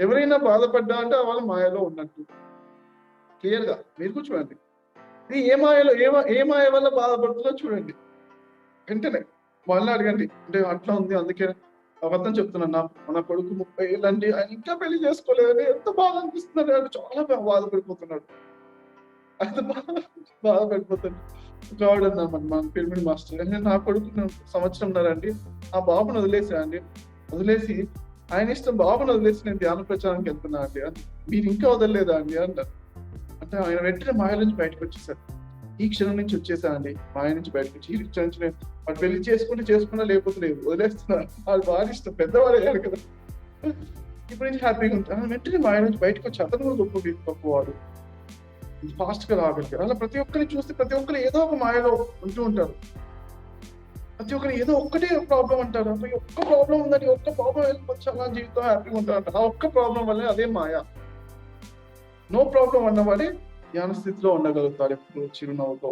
ఎవరైనా బాధపడ్డా అంటే వాళ్ళు మాయలో ఉన్నట్టు. క్లియర్గా? మీరు కూడా చూడండి ఇది ఏ మాయలో ఏ ఏ మాయ వల్ల బాధపడుతుందో చూడండి. వెంటనే వాళ్ళని అడగండి. అంటే అట్లా ఉంది అందుకే అబద్ధం చెప్తున్నాను. మన కొడుకు ముప్పై ఏళ్ళండి. ఆయన ఇంకా పెళ్ళి చేసుకోలేదని ఎంత బాధ అనిపిస్తున్నాడు అంటే చాలా బా- బాధపడిపోతున్నాడు. అంత బాధ బాధపడిపోతాడు కావడం మా పిరమిడ్ మాస్టర్. నా కొడుకు సంవత్సరం ఉన్నారండి ఆ బాబుని వదిలేసా అండి వదిలేసి ఆయన ఇష్టం బాబుని వదిలేసి నేను ధ్యాన ప్రచారానికి వెళ్తున్నా అండి. అని మీరు ఇంకా వదలలేదా అండి? అన్నారు అంటే ఆయన వెంటనే మాయ నుంచి బయటకు వచ్చేసారు. ఈ క్షణం నుంచి వచ్చేసా అండి. మాయ నుంచి బయటకు వచ్చి ఈ క్షణం నుంచి నేను వాడు పెళ్ళి చేసుకుంటే చేసుకున్నా లేకపోతే లేదు. వదిలేస్తున్నా. అది బాగా ఇష్టం. పెద్దవాళ్ళు అయ్యారు కదా. ఇప్పుడు నుంచి హ్యాపీగా ఉంటాను వెంటనే మాయ నుంచి బయటకు వచ్చి అతను కూడా గొప్ప గొప్పవాడు ఫాస్ట్గా రాగలిగారు. అలా ప్రతి ఒక్కరిని చూస్తే ప్రతి ఒక్కరు ఏదో ఒక మాయలో ఉంటూ ఉంటారు. ప్రతి ఒక్కరు ఏదో ఒక్కటే ప్రాబ్లం అంటారు. ఈ ఒక్క ప్రాబ్లం ఉందని ఒక్క ప్రాబ్లం వెళ్ళిపోవచ్చు అలా జీవితం హ్యాపీగా ఉంటారు ఆ ఒక్క ప్రాబ్లం వల్లే అదే మాయ. నో ప్రాబ్లం అన్నవాడే ధ్యాన స్థితిలో ఉండగలుగుతారు ఎప్పుడు చిరునవ్వుతో.